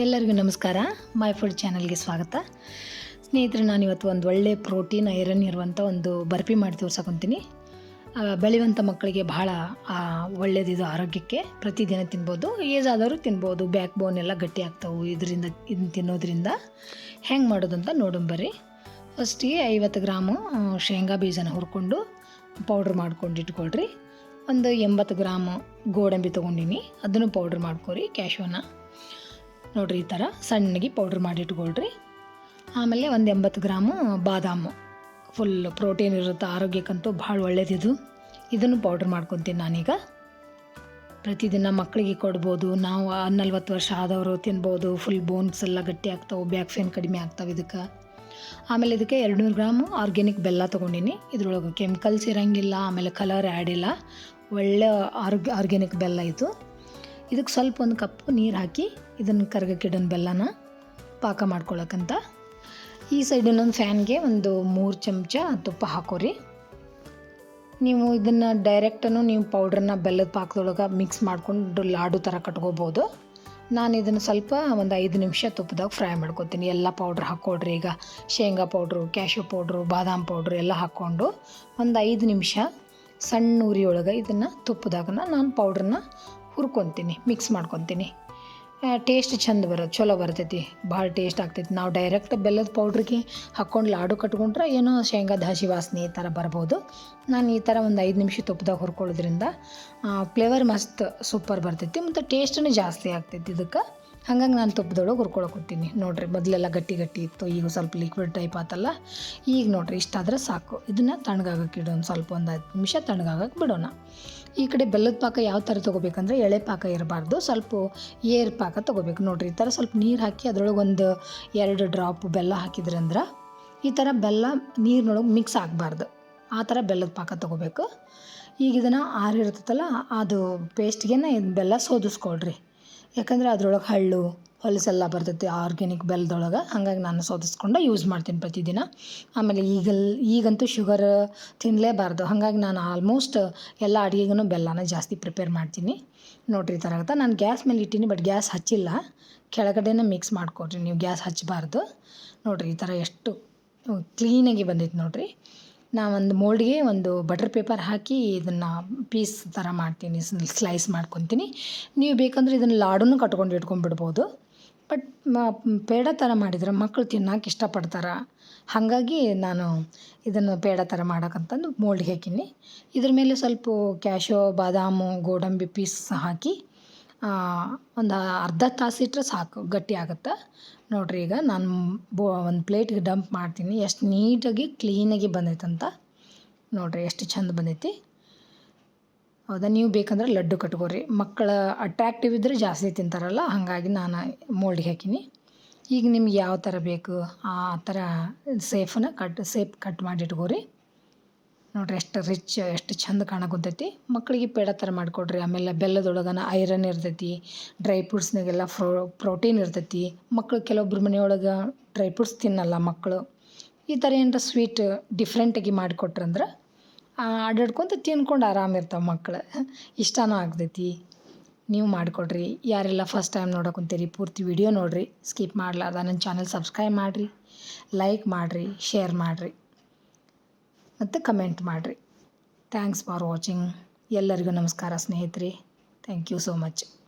ಎಲ್ಲರಿಗೂ ನಮಸ್ಕಾರ. My food ಚಾನಲ್ಗೆ ಸ್ವಾಗತ. ಸ್ನೇಹಿತರೆ, ನಾನು ಇವತ್ತು ಒಂದು ಒಳ್ಳೆ ಪ್ರೋಟೀನ್, ಐರನ್ ಇರುವಂಥ ಒಂದು ಬರ್ಫಿ ಮಾಡಿ ತೋರ್ಸಕೊಂತೀನಿ. ಬೆಳೆಯುವಂಥ ಮಕ್ಕಳಿಗೆ ಒಳ್ಳೇದಿದು ಒಳ್ಳೆಯದಿದು ಆರೋಗ್ಯಕ್ಕೆ. ಪ್ರತಿದಿನ ತಿನ್ಬೋದು. ಏಜ್ ಆದವರು ತಿನ್ಬೋದು. ಬ್ಯಾಕ್ ಬೋನ್ ಎಲ್ಲ ಗಟ್ಟಿ ಆಗ್ತಾವೆ ಇದರಿಂದ ಇದನ್ನ ತಿನ್ನೋದ್ರಿಂದ. ಹೆಂಗೆ ಮಾಡೋದು ಅಂತ ನೋಡೋಣ ಬರ್ರಿ. ಫಸ್ಟಿಗೆ ಐವತ್ತು ಗ್ರಾಮು ಶೇಂಗಾ ಬೀಜನ ಹುರ್ಕೊಂಡು ಪೌಡ್ರ್ ಮಾಡ್ಕೊಂಡು ಇಟ್ಕೊಳ್ರಿ. ಒಂದು ಎಂಬತ್ತು ಗ್ರಾಮು ಗೋಡಂಬಿ ತೊಗೊಂಡಿನಿ. ಅದನ್ನು ಪೌಡ್ರ್ ಮಾಡ್ಕೊರಿ ಕ್ಯಾಶುವನ್ನ ನೋಡ್ರಿ ಈ ಥರ ಸಣ್ಣಗೆ ಪೌಡ್ರ್ ಮಾಡಿ ಇಟ್ಕೊಳ್ರಿ ಆಮೇಲೆ ಒಂದು ಎಂಬತ್ತು ಗ್ರಾಮು ಬಾದಾಮು. ಫುಲ್ ಪ್ರೋಟೀನ್ ಇರುತ್ತೆ, ಆರೋಗ್ಯಕ್ಕಂತೂ ಭಾಳ ಒಳ್ಳೆಯದಿದು ಇದನ್ನು ಪೌಡ್ರ್ ಮಾಡ್ಕೊತೀನಿ ನಾನೀಗ. ಪ್ರತಿದಿನ ಮಕ್ಕಳಿಗೆ ಕೊಡ್ಬೋದು, ನಾವು ನಲ್ವತ್ತು ವರ್ಷ ಆದವರು ತಿನ್ಬೋದು ಫುಲ್ ಬೋನ್ಸ್ ಎಲ್ಲ ಗಟ್ಟಿ ಆಗ್ತಾವೆ ಬ್ಯಾಕ್ ಫೇನ್ ಕಡಿಮೆ ಆಗ್ತಾವೆ ಇದಕ್ಕೆ. ಆಮೇಲೆ ಇದಕ್ಕೆ ಎರಡುನೂರು ಗ್ರಾಮು ಆರ್ಗ್ಯಾನಿಕ್ ಬೆಲ್ಲ ತೊಗೊಂಡಿನಿ. ಇದ್ರೊಳಗೆ ಕೆಮಿಕಲ್ಸ್ ಇರೋಂಗಿಲ್ಲ, ಆಮೇಲೆ ಕಲರ್ ಆ್ಯಡ್ ಇಲ್ಲ. ಒಳ್ಳೆ ಆರೋಗ್ಯ ಆರ್ಗ್ಯಾನಿಕ್ ಬೆಲ್ಲ ಇದು. ಇದಕ್ಕೆ ಸ್ವಲ್ಪ ಒಂದು ಕಪ್ ನೀರು ಹಾಕಿ ಇದನ್ನು ಕರ್ಗಕ್ಕಿಡೋನ್ ಬೆಲ್ಲನ ಪಾಕ ಮಾಡ್ಕೊಳಕ್ಕಂತ. ಈ ಸೈಡ್ ಇನ್ನೊಂದು ಫ್ಯಾನ್ಗೆ ಒಂದು ಮೂರು ಚಮಚ ತುಪ್ಪ ಹಾಕೋರಿ. ನೀವು ಇದನ್ನು ಡೈರೆಕ್ಟನ್ನು ನೀವು ಪೌಡ್ರನ್ನ ಬೆಲ್ಲದ ಪಾಕದೊಳಗೆ ಮಿಕ್ಸ್ ಮಾಡಿಕೊಂಡು ಲಾಡು ಥರ ಕಟ್ಕೋಬೋದು. ನಾನು ಇದನ್ನು ಸ್ವಲ್ಪ ಒಂದು ಐದು ನಿಮಿಷ ತುಪ್ಪದಾಗ ಫ್ರೈ ಮಾಡ್ಕೊತೀನಿ. ಎಲ್ಲ ಪೌಡ್ರ್ ಹಾಕ್ಕೊಡ್ರಿ ಈಗ. ಶೇಂಗಾ ಪೌಡ್ರು ಕ್ಯಾಶ್ಯೂ ಪೌಡ್ರು ಬಾದಾಮ್ ಪೌಡ್ರು ಎಲ್ಲ ಹಾಕ್ಕೊಂಡು ಒಂದು ಐದು ನಿಮಿಷ ಸಣ್ಣ ಉರಿಯೊಳಗೆ ಇದನ್ನು ತುಪ್ಪದಾಗನ ನಾನು ಪೌಡ್ರನ್ನ ಹುರ್ಕೊತೀನಿ ಮಿಕ್ಸ್ ಮಾಡ್ಕೊತೀನಿ. ಟೇಸ್ಟ್ ಚಂದ ಬರೋದು ಚಲೋ ಬರ್ತೈತಿ. ಭಾಳ ಟೇಸ್ಟ್ ಆಗ್ತೈತಿ. ನಾವು ಡೈರೆಕ್ಟ್ ಬೆಲ್ಲದ ಪೌಡ್ರಿಗೆ ಹಾಕ್ಕೊಂಡು ಲಾಡು ಕಟ್ಕೊಂಡ್ರೆ ಏನೋ ಶೇಂಗಾದ ಹಸಿ ವಾಸನೆ ಈ ಥರ ಬರ್ಬೋದು. ನಾನು ಈ ಥರ ಒಂದು ಐದು ನಿಮಿಷ ತುಪ್ಪದಾಗ ಹುರ್ಕೊಳ್ಳೋದ್ರಿಂದ ಫ್ಲೇವರ್ ಮಸ್ತ್ ಸೂಪರ್ ಬರ್ತೈತಿ. ಮತ್ತು ಟೇಸ್ಟನ್ನು ಜಾಸ್ತಿ ಆಗ್ತೈತಿ ಇದಕ್ಕೆ. ಹಾಗಾಗಿ ನಾನು ತುಪ್ಪದೊಳಗೆ ಹುರ್ಕೊಳಕೊತೀನಿ ನೋಡಿರಿ ಮೊದಲೆಲ್ಲ ಗಟ್ಟಿ ಗಟ್ಟಿ ಇತ್ತು, ಈಗ ಸ್ವಲ್ಪ ಲಿಕ್ವಿಡ್ ಟೈಪ್ ಆತಲ್ಲ, ಈಗ ನೋಡಿರಿ ಇಷ್ಟಾದ್ರೆ ಸಾಕು. ಇದನ್ನು ತಣ್ಣಗಾಗಕ್ಕೆ ಇಡೋಣ ಸ್ವಲ್ಪ ಒಂದು ಹತ್ತು ನಿಮಿಷ ತಣ್ಣಗಾಗಕ್ಕೆ ಬಿಡೋಣ. ಈ ಕಡೆ ಬೆಲ್ಲದ ಪಾಕ ಯಾವ ಥರ ತೊಗೋಬೇಕಂದ್ರೆ ಎಳೆ ಪಾಕ ಇರಬಾರ್ದು, ಸ್ವಲ್ಪ ಏರ್ ಪಾಕ ತೊಗೋಬೇಕು. ನೋಡಿರಿ ಈ ಥರ ಸ್ವಲ್ಪ ನೀರು ಹಾಕಿ ಅದರೊಳಗೆ ಒಂದು ಎರಡು ಡ್ರಾಪ್ ಬೆಲ್ಲ ಹಾಕಿದ್ರಂದ್ರೆ ಈ ಥರ ಬೆಲ್ಲ ನೀರಿನೊಳಗೆ ಮಿಕ್ಸ್ ಆಗಬಾರ್ದು. ಆ ಥರ ಬೆಲ್ಲದ ಪಾಕ ತೊಗೋಬೇಕು. ಈಗ ಇದನ್ನು ಆರಿರ್ತೈತಲ್ಲ ಅದು ಪೇಸ್ಟ್ಗೆ ಬೆಲ್ಲ ಸೋದಿಸ್ಕೊಳ್ರಿ. ಯಾಕಂದರೆ ಅದರೊಳಗೆ ಹಳ್ಳು, ಹೊಲಸೆಲ್ಲ ಬರ್ತೈತಿ ಆರ್ಗ್ಯಾನಿಕ್ ಬೆಲ್ಲದೊಳಗೆ ಹಾಗಾಗಿ ನಾನು ಸೋದಿಸ್ಕೊಂಡು ಯೂಸ್ ಮಾಡ್ತೀನಿ ಪ್ರತಿದಿನ. ಆಮೇಲೆ ಈಗಲ್, ಈಗಂತೂ ಶುಗರ್ ತಿನ್ನಲೇಬಾರ್ದು ಹಾಗಾಗಿ ನಾನು ಆಲ್ಮೋಸ್ಟ್ ಎಲ್ಲ ಅಡುಗೆಗೂ ಬೆಲ್ಲನ ಜಾಸ್ತಿ ಪ್ರಿಪೇರ್ ಮಾಡ್ತೀನಿ. ನೋಡಿರಿ ಈ ಥರ ಆಗುತ್ತೆ. ನಾನು ಗ್ಯಾಸ್ ಮೇಲೆ ಇಟ್ಟೀನಿ ಬಟ್ ಗ್ಯಾಸ್ ಹಚ್ಚಿಲ್ಲ. ಕೆಳಗಡೆನೇ ಮಿಕ್ಸ್ ಮಾಡ್ಕೊಡ್ರಿ. ನೀವು ಗ್ಯಾಸ್ ಹಚ್ಚಬಾರ್ದು ನೋಡಿರಿ ಈ ಥರ ಎಷ್ಟು ಕ್ಲೀನಾಗಿ ಬಂದೈತೆ ನೋಡಿರಿ. ನಾ ಒಂದು ಮೋಲ್ಡ್ಗೆ ಒಂದು ಬಟರ್ ಪೇಪರ್ ಹಾಕಿ ಇದನ್ನು ಪೀಸ್ ಥರ ಮಾಡ್ತೀನಿ ಸ್ಲೈಸ್ ಮಾಡ್ಕೊತೀನಿ. ನೀವು ಬೇಕಂದ್ರೆ ಇದನ್ನು ಲಾಡೂ ಕಟ್ಕೊಂಡು ಇಟ್ಕೊಂಡ್ಬಿಡ್ಬೋದು. ಬಟ್ ಪೇಡ ಥರ ಮಾಡಿದ್ರೆ ಮಕ್ಕಳು ತಿನ್ನಕ್ಕೆ ಇಷ್ಟಪಡ್ತಾರೆ. ಹಾಗಾಗಿ ನಾನು ಇದನ್ನು ಪೇಡ ಥರ ಮಾಡೋಕ್ಕಂತಂದು ಮೋಲ್ಡ್ಗೆ ಹಾಕೀನಿ. ಇದ್ರ ಮೇಲೆ ಸ್ವಲ್ಪ ಕ್ಯಾಶೋ ಬಾದಾಮು, ಗೋಡಂಬಿ ಪೀಸ್ ಹಾಕಿ ಒಂದು ಅರ್ಧ ತಾಸು ಇಟ್ಟರೆ ಸಾಕು, ಗಟ್ಟಿ ಆಗುತ್ತೆ? ನೋಡಿರಿ ಈಗ ನಾನು ಬೋ ಒಂದು ಪ್ಲೇಟಿಗೆ ಡಂಪ್ ಮಾಡ್ತೀನಿ. ಎಷ್ಟು ನೀಟಾಗಿ, ಕ್ಲೀನಾಗಿ ಬಂದೈತಂತ ನೋಡಿರಿ ಎಷ್ಟು ಚಂದ ಬಂದೈತಿ. ಹೌದಾ? ನೀವು ಬೇಕಂದ್ರೆ ಲಡ್ಡು ಕಟ್ಕೋರಿ. ಮಕ್ಕಳ ಅಟ್ರಾಕ್ಟಿವ್ ಇದ್ದರೆ ಜಾಸ್ತಿ ತಿಂತಾರಲ್ಲ, ಹಾಗಾಗಿ ನಾನು ಮೋಲ್ಡಿಗೆ ಹಾಕೀನಿ. ಈಗ ನಿಮ್ಗೆ ಯಾವ ಥರ ಬೇಕು? ಆ ಥರ ಸೇಫನ್ನ ಕಟ್ ಸೇಫ್ ಕಟ್ ಮಾಡಿ ಇಟ್ಕೋರಿ. ನೋಡ್ರಿ ಎಷ್ಟು ರಿಚ್ ಎಷ್ಟು ಚಂದ ಕಾಣಕುಂತೈತಿ. ಮಕ್ಕಳಿಗೆ ಪೇಡ ಥರ ಮಾಡಿಕೊಡ್ರಿ. ಆಮೇಲೆ ಬೆಲ್ಲದೊಳಗನ ಐರನ್ ಇರ್ತೈತಿ ಡ್ರೈ ಫ್ರೂಟ್ಸ್ನಾಗೆಲ್ಲ ಫ್ರೋ ಪ್ರೋಟೀನ್ ಇರ್ತೈತಿ. ಮಕ್ಕಳು ಕೆಲವೊಬ್ಬರು ಮನೆಯೊಳಗೆ ಡ್ರೈ ಫ್ರೂಟ್ಸ್ ತಿನ್ನಲ್ಲ ಮಕ್ಕಳು ಈ ಥರ ಏನಾರ ಸ್ವೀಟ್ ಡಿಫ್ರೆಂಟಾಗಿ ಮಾಡಿಕೊಟ್ರಂದ್ರೆ ಆಡಾಡ್ಕೊಂತ ತಿನ್ಕೊಂಡು ಆರಾಮಿರ್ತಾವೆ ಮಕ್ಕಳು ಇಷ್ಟನೂ ಆಗ್ತೈತಿ. ನೀವು ಮಾಡಿಕೊಡ್ರಿ. ಯಾರೆಲ್ಲ ಫಸ್ಟ್ ಟೈಮ್ ನೋಡೋಕೊಂತೀರಿ ಪೂರ್ತಿ ವಿಡಿಯೋ ನೋಡಿರಿ. ಸ್ಕಿಪ್ ಮಾಡಲಾರ್ದ, ನನ್ನ ಚಾನಲ್ ಸಬ್ಸ್ಕ್ರೈಬ್ ಮಾಡಿರಿ. ಲೈಕ್ ಮಾಡಿರಿ ಶೇರ್ ಮಾಡಿರಿ. ಮತ್ತು ಕಮೆಂಟ್ ಮಾಡಿರಿ. ಥ್ಯಾಂಕ್ಸ್ ಫಾರ್ ವಾಚಿಂಗ್ ಎಲ್ಲರಿಗೂ ನಮಸ್ಕಾರ ಸ್ನೇಹಿತರೆ. Thank you so much